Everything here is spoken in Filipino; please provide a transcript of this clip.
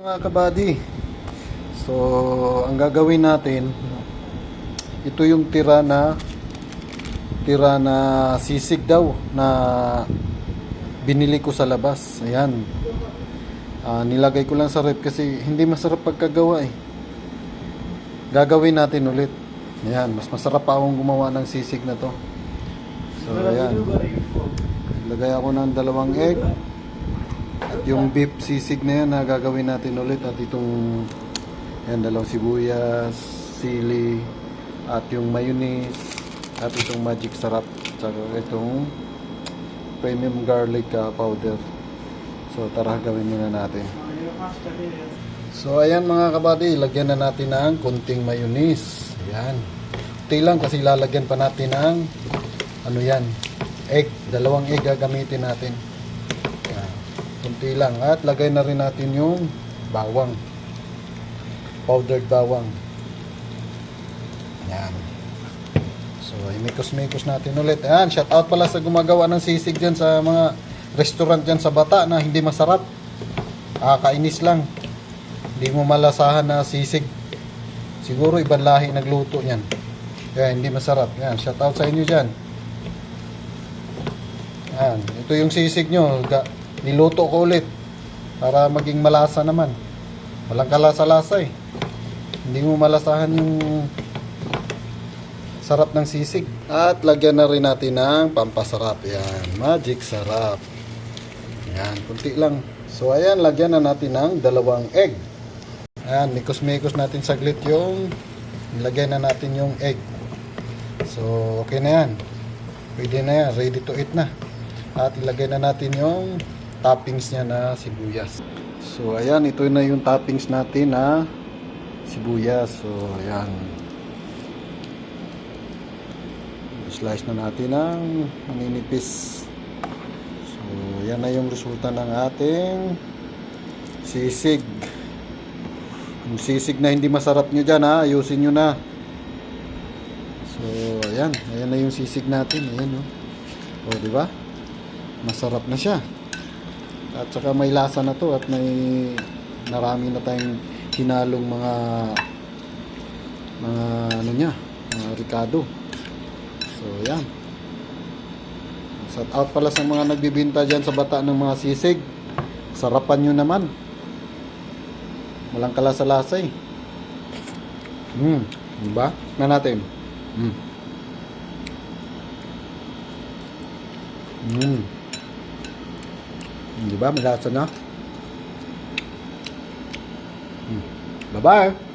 Mga kabady, so ang gagawin natin, ito yung tira na tira na sisig daw na binili ko sa labas. Ayan. Ah, nilagay ko lang sa rep kasi hindi masarap pagkagawa eh. Gagawin natin ulit. Ayan, mas masarap pa akong gumawa ng sisig na to. So ayan. Lagay ako ng dalawang egg. Yung beef sisig na yan na gagawin natin ulit at itong yan dalawang sibuyas, sili at yung mayonnaise at itong magic sarap tsaka itong premium garlic uh, powder. So tara gawin muna natin. So ayan mga kabady, lagyan na natin ng konting mayonnaise. Ayan. Kunti kasi lalagyan pa natin ng ano yan, egg. Dalawang egg gagamitin natin. Kunti lang. At lagay na rin natin yung bawang. Powdered bawang. Ayan. So, imikos-mikos natin ulit. Ayan, shout out pala sa gumagawa ng sisig dyan sa mga restaurant dyan sa bata na hindi masarap. Ah, kainis lang. Hindi mo malasahan na sisig. Siguro ibang lahi nagluto niyan. Kaya hindi masarap. Yan, shout out sa inyo dyan. Yan, ito yung sisig nyo. Niluto ko ulit. Para maging malasa naman. Walang kalasa-lasa eh. Hindi mo malasahan yung sarap ng sisig. At lagyan na rin natin ng pampasarap. Yan, magic sarap. Yan, kunti lang. So ayan, lagyan na natin ng dalawang egg. Ayan, mikos-mikos natin saglit yung ilagay na natin yung egg. So, okay na yan. Pwede na yan. Ready to eat na. At ilagay na natin yung toppings niya na sibuyas. So, ayan. Ito na yung toppings natin na sibuyas. So, ayan. Slice na natin ng maninipis. So, yan na yung resulta ng ating sisig. Yung sisig na hindi masarap nyo dyan ha, ayusin nyo na. So, ayan. Ayan na yung sisig natin. Ayan, oh. O, di ba? Masarap na siya. At saka may lasa na to at may narami na tayong hinalong mga mga ano niya, mga ricado. So, ayan. Shout out pala sa mga nagbibinta dyan sa bata ng mga sisig. Sarapan nyo naman. Walang kalasa-lasa eh. Hmm, diba? Na natin. Hmm. Hmm. Diba? Malasa na. Hmm. Bye-bye.